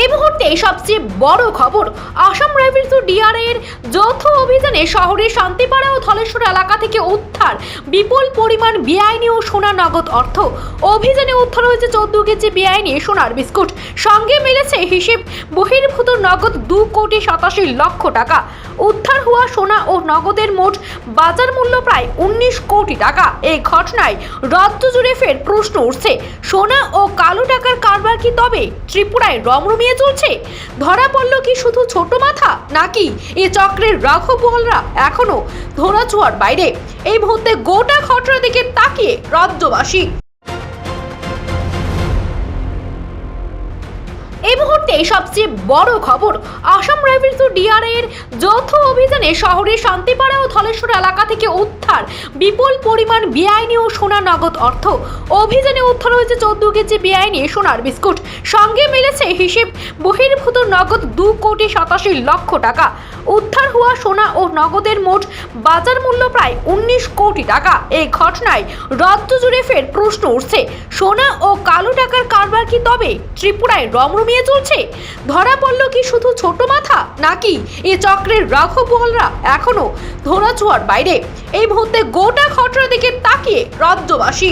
এই মুহূর্তে সবচেয়ে বড় খবর, আসাম রাইফেলস ও ডিআরআই এর যৌথ অভিযানে শহরের শান্তিপাড়া ও ধলেশ্বর এলাকা থেকে উদ্ধার বিপুল পরিমাণ বেআইনি ও সোনা নগদ অর্থ। অভিযানে উদ্ধার হয়েছে চোদ্দ কেজি বেআইনি সোনার বিস্কুট। সঙ্গে মিলেছে হিসেব বহির্ভূত নগদ দু কোটি সাতাশি লক্ষ টাকা। উদ্ধার হওয়া সোনা ও নগদের মোট বাজার মূল্য প্রায় উনিশ কোটি টাকা। এই ঘটনায় রাজ্য জুড়ে ফের প্রশ্ন উঠছে, সোনা ও কালো টাকার কারবার কি তবে ত্রিপুরায় রমরমিয়ে চলছে? ধরা পড়ল কি শুধু ছোট মাথা, নাকি এ চক্রের রাঘবহলরা এখনও ধরাছোঁয়ার বাইরে? এই মুহূর্তে গোটা ঘটনার দিকে তাকিয়ে রাজ্যবাসী। এই মুহূর্তে সবচেয়ে বড় খবর। আসাম রাইফেলস ও ডিআরআই এর যৌথ অভিযানে শহরের শান্তিপাড়া ও ধলেশ্বর এলাকা থেকে উদ্ধার বিপুল পরিমাণ বেআইনি ও সোনা নগদ অর্থ। অভিযানে উদ্ধার হয়েছে চোদ্দ কেজি বেআইনি সোনার বিস্কুট। সঙ্গে মিলেছে হিসেব বহির্ভূত নগদ দু কোটি সাতাশি লক্ষ টাকা। উদ্ধার হওয়া সোনা ও নগদের মোট বাজার মূল্য প্রায় উনিশ কোটি টাকা। এই ঘটনায় রাজ্য জুড়ে ফের প্রশ্ন উঠছে, সোনা ও কালো টাকার কারবার কি তবে ত্রিপুরায় রমরমিয়ে চলছে? ধরা পড়ল কি শুধু ছোট মাথা? নাকি এ চক্রের রাঘবহলরা এখনও ধরাছোঁয়ার বাইরে? এই মুহূর্তে গোটা ঘটনার দিকে তাকিয়ে রাজ্যবাসী